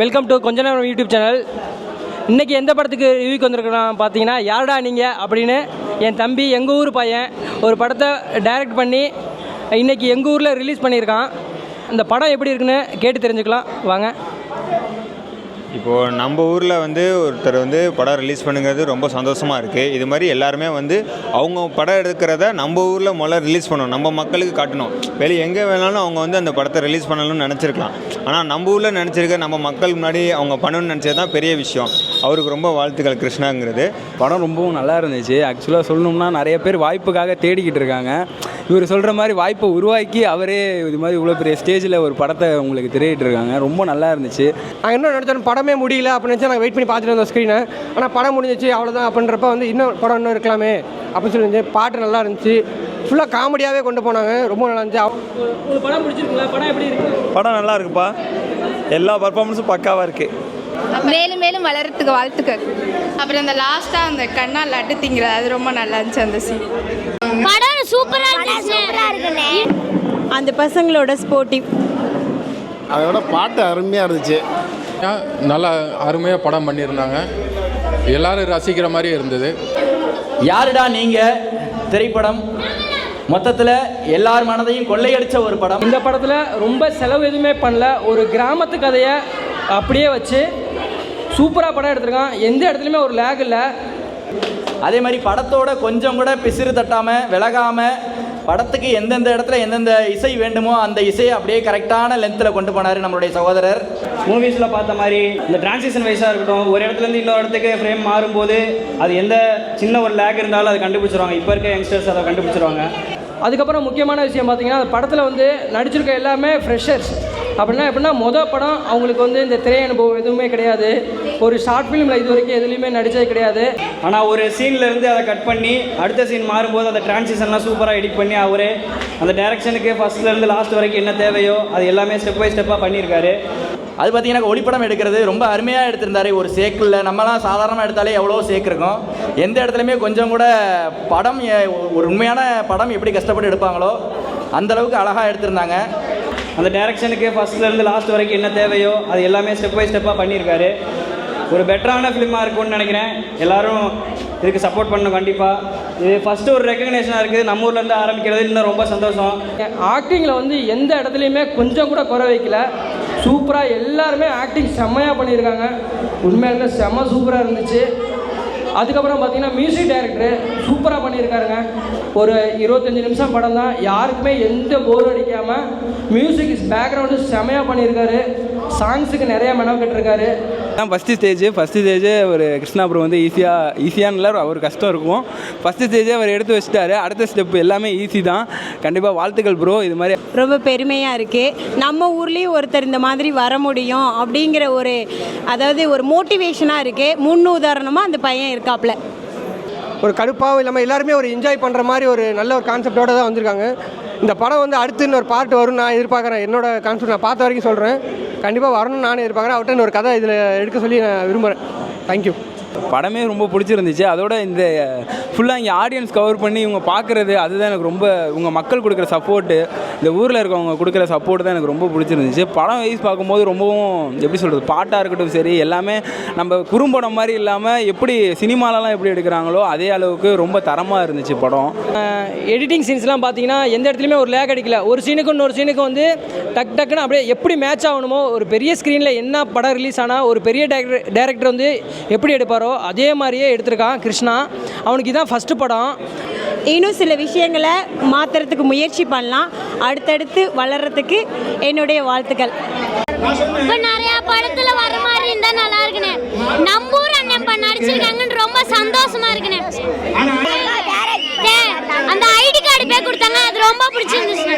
Welcome to கொஞ்ச நேரம் YouTube channel இன்றைக்கி எந்த படத்துக்கு ரிவ்யூக்கு வந்திருக்கிறோம் பார்த்தீங்கன்னா யாருடா நீங்கள் அப்படின்னு என் தம்பி எங்கள் ஊர் பையன் ஒரு படத்தை டைரக்ட் பண்ணி இன்றைக்கி எங்கள் ஊரில் ரிலீஸ் பண்ணியிருக்கான். இந்த படம் எப்படி இருக்குன்னு கேட்டு தெரிஞ்சுக்கலாம். வாங்க. இப்போது நம்ம ஊரில் வந்து ஒருத்தர் வந்து படம் ரிலீஸ் பண்ணுங்கிறது ரொம்ப சந்தோஷமாக இருக்குது இது மாதிரி எல்லாருமே வந்து அவங்க படம் எடுக்கிறத நம்ம ஊரில் முதல்ல ரிலீஸ் பண்ணணும். நம்ம மக்களுக்கு காட்டணும். வெளியே எங்கே வேணாலும் அவங்க வந்து அந்த படத்தை ரிலீஸ் பண்ணணும்னு நினச்சிருக்கலாம். ஆனால் நம்ம ஊரில் நினச்சிருக்க நம்ம மக்கள் முன்னாடி அவங்க பண்ணணும்னு நினச்சது தான் பெரிய விஷயம். அவருக்கு ரொம்ப வாழ்த்துக்கள் கிருஷ்ணாங்கிறது. படம் ரொம்பவும் நல்லா இருந்துச்சு. ஆக்சுவலாக சொல்லணும்னா நிறைய பேர் வாய்ப்புக்காக தேடிக்கிட்டு இருக்காங்க. இவர் சொல்கிற மாதிரி வாய்ப்பை உருவாக்கி அவரே இது மாதிரி இவ்வளோ பெரிய ஸ்டேஜில் ஒரு படத்தை உங்களுக்கு திரையிட்டு இருக்காங்க ரொம்ப நல்லா இருந்துச்சு. நான் என்ன நினச்சேன் படமே முடியல அப்படின்னு நினச்சா நாங்கள் வெயிட் பண்ணி பார்த்துட்டு இருந்தோம் ஸ்க்ரீனை ஆனால் படம் முடிஞ்சிச்சு அவ்வளோதான் அப்படின்றப்ப வந்து இன்னும் படம் இன்னும் இருக்கலாமே அப்படின்னு சொல்லி இருந்துச்சு பாட்டு நல்லா இருந்துச்சு. ஃபுல்லாக காமெடியாகவே கொண்டு போனாங்க. ரொம்ப நல்லா இருந்துச்சு. படம் பிடிச்சிருக்குங்களா? படம் எப்படி இருக்கு? படம் நல்லா இருக்குப்பா. எல்லா பர்ஃபார்மன்ஸும் பக்காவாக இருக்குது மேலும் மேலும் வளர்றதுக்கு வாழ்த்துக்கள். அப்புறம் அந்த லாஸ்ட்டாக அந்த கண்ணா லட்டு திங்கிறது அது ரொம்ப நல்லா இருந்துச்சு அந்த சீன் படம் சூப்பரா இருக்குண்ணே. அந்த பசங்களோட ஸ்போர்ட்டிவ் அதோட பாட்டு அருமையாக இருந்துச்சு. நல்லா அருமையாக படம் பண்ணியிருந்தாங்க. எல்லாரும் ரசிக்கிற மாதிரி இருந்தது. யாருடா நீங்க? திரைப்படம். மொத்தத்தில் எல்லார் மனதையும் கொள்ளையடிச்ச ஒரு படம். இந்த படத்தில் ரொம்ப செலவு எதுவுமே பண்ணல. ஒரு கிராமத்து கதையை அப்படியே வச்சு சூப்பராக படம் எடுத்திருக்கான். எந்த இடத்துலையுமே ஒரு லேக் இல்லை. அதே மாதிரி படத்தோட கொஞ்சம் கூட பிசிறு தட்டாம விலகாம படத்துக்கு எந்தெந்த இடத்துல எந்தெந்த இசை வேண்டுமோ அந்த இசையை அப்படியே கரெக்டான லென்த்தில் கொண்டு போனார் நம்மளுடைய சகோதரர். மூவிஸில் பார்த்த மாதிரி இந்த டிரான்சிஷன் வைஸாக இருக்கட்டும் ஒரு இடத்துலேருந்து இன்னொரு இடத்துக்கு ஃப்ரேம் மாறும்போது அது எந்த சின்ன ஒரு லேக் இருந்தாலும் அதை கண்டுபிடிச்சிருவாங்க. இப்போ இருக்க யங்ஸ்டர்ஸ் அதை கண்டுபிடிச்சிருவாங்க. அதுக்கப்புறம் முக்கியமான விஷயம் பார்த்தீங்கன்னா அந்த படத்தில் வந்து நடிச்சிருக்க எல்லாமே ஃப்ரெஷர்ஸ் அப்படின்னா எப்படின்னா மொதல் படம் அவங்களுக்கு வந்து இந்த திரை அனுபவம் எதுவுமே கிடையாது. ஒரு ஷார்ட் ஃபிலிமில் இது வரைக்கும் எதுலேயுமே நடித்தது கிடையாது. ஆனால் ஒரு சீன்லேருந்து அதை கட் பண்ணி அடுத்த சீன் மாறும்போது அந்த டிரான்சிஷன்லாம் சூப்பராக எடிட் பண்ணி அவரே அந்த டேரக்ஷனுக்கு ஃபர்ஸ்ட்லேருந்து லாஸ்ட் வரைக்கும் என்ன தேவையோ அது எல்லாமே ஸ்டெப் பை ஸ்டெப்பாக பண்ணியிருக்காரு. அது பார்த்தீங்கன்னா ஒளிப்படம் எடுக்கிறது ரொம்ப அருமையாக எடுத்திருந்தாரு. ஒரு சேக்கில் நம்மலாம் சாதாரணமாக எடுத்தாலே எவ்வளோ சேக் இருக்கும். எந்த இடத்துலையுமே கொஞ்சம் கூட படம் ஒரு உண்மையான படம் எப்படி கஷ்டப்பட்டு எடுப்பாங்களோ அந்தளவுக்கு அழகாக எடுத்திருந்தாங்க. அந்த டேரக்ஷனுக்கு ஃபர்ஸ்ட்லேருந்து லாஸ்ட் வரைக்கும் என்ன தேவையோ அது எல்லாமே ஸ்டெப் பை ஸ்டெப்பாக பண்ணியிருக்காரு. ஒரு பெட்டரான ஃபிலிமாக இருக்கும்னு நினைக்கிறேன். எல்லாரும் இதுக்கு சப்போர்ட் பண்ணணும் கண்டிப்பாக இது ஃபஸ்ட்டு ஒரு ரெக்கக்னேஷனாக இருக்குது. நம்ம ஊர்லேருந்து ஆரம்பிக்கிறது இன்னும் ரொம்ப சந்தோஷம். ஆக்டிங்கில் வந்து எந்த இடத்துலையுமே கொஞ்சம் கூட குறை வைக்கல. சூப்பராக எல்லாருமே ஆக்டிங் செம்மையாக பண்ணியிருக்காங்க. உண்மையாலுமே செம்ம சூப்பராக இருந்துச்சு. அதுக்கப்புறம் பார்த்தீங்கன்னா மியூசிக் டைரக்டர் சூப்பராக பண்ணியிருக்காருங்க. ஒரு இருபத்தஞ்சி நிமிஷம் படம் தான். யாருக்குமே எந்த போர் அடிக்காமல் மியூசிக் பேக்ரவுண்டு செமையாக பண்ணியிருக்காரு. சாங்ஸுக்கு நிறைய மெனக்கட்டிருக்காரு தான் ஃபஸ்ட்டு ஸ்டேஜ் ஃபஸ்ட்டு ஸ்டேஜ் ஒரு கிருஷ்ணா ப்ரோ வந்து ஈஸியாக ஈஸியான அவர் கஷ்டம் இருக்கும். ஃபஸ்ட்டு ஸ்டேஜே அவர் எடுத்து வச்சுட்டாரு. அடுத்த ஸ்டெப் எல்லாமே ஈஸி தான். கண்டிப்பாக வாழ்த்துக்கள் ப்ரோ இது மாதிரி ரொம்ப பெருமையாக இருக்குது நம்ம ஊர்லேயும் ஒருத்தர் இந்த மாதிரி வர முடியும் அப்படிங்கிற ஒரு அதாவது ஒரு மோட்டிவேஷனாக இருக்குது முன் உதாரணமாக அந்த பையன் இருக்காப்புல ஒரு கடுப்பாகவும் இல்லாமல் எல்லாருமே ஒரு என்ஜாய் பண்ணுற மாதிரி ஒரு நல்ல ஒரு கான்செப்டோட தான் வந்திருக்காங்க. இந்த படம் வந்து அடுத்து இன்னொரு பார்ட் வரும் நான் எதிர்பார்க்குறேன். என்னோட கான்செப்ட் நான் பார்த்த வரைக்கும் சொல்கிறேன் கண்டிப்பாக வரணும்னு நானும் எதிர்பார்க்குறேன். அவர்கிட்ட ஒரு கதை இதில் எடுக்க சொல்லி நான் விரும்புகிறேன் தேங்க்யூ படமே ரொம்ப பிடிச்சிருந்துச்சு. அதோட இந்த ஃபுல்லாக இங்கே ஆடியன்ஸ் கவர் பண்ணி இவங்க பார்க்குறது அதுதான் எனக்கு ரொம்ப உங்கள் மக்கள் கொடுக்குற சப்போர்ட்டு இந்த ஊரில் இருக்கவங்க கொடுக்குற சப்போர்ட் தான் எனக்கு ரொம்ப பிடிச்சிருந்துச்சு. படம் வைஸ் பார்க்கும்போது ரொம்பவும் எப்படி சொல்கிறது பாட்டாக இருக்கட்டும் சரி எல்லாமே நம்ம குறும்படம் மாதிரி இல்லாமல் எப்படி சினிமாலலாம் எப்படி எடுக்கிறாங்களோ அதே அளவுக்கு ரொம்ப தரமாக இருந்துச்சு படம். எடிட்டிங் சீன்ஸ்லாம் பார்த்தீங்கன்னா எந்த இடத்துலையுமே ஒரு லேக் அடிக்கல. ஒரு சீனுக்கு இன்னொரு சீனுக்கு வந்து டக் டக்குன்னு அப்படியே எப்படி மேட்ச் ஆகணுமோ ஒரு பெரிய ஸ்க்ரீனில் என்ன படம் ரிலீஸ் ஆனால் ஒரு பெரிய டேரக்டர் டேரக்டர் வந்து எப்படி எடுப்பாரோ அதே மாதிரியே எடுத்திருக்கான் கிருஷ்ணா. அவனுக்கு இதான் ஃபஸ்ட்டு படம். இன்னும் சில விஷயங்களை மாற்றுறதுக்கு முயற்சி பண்ணலாம். அடுத்தடுத்து வளர்கிறதுக்கு என்னுடைய வாழ்த்துக்கள். இப்ப நிறைய படத்துல வர மாதிரி இருந்தா நல்லா இருக்குண்ணே நம்ம ஊர் அண்ணன் இப்ப நடிச்சிருக்காங்கன்னு ரொம்ப சந்தோஷமா இருக்குண்ணே அந்த ஐடி கார்டு போய் கொடுத்தாங்க. அது ரொம்ப பிடிச்சிருந்துச்சு.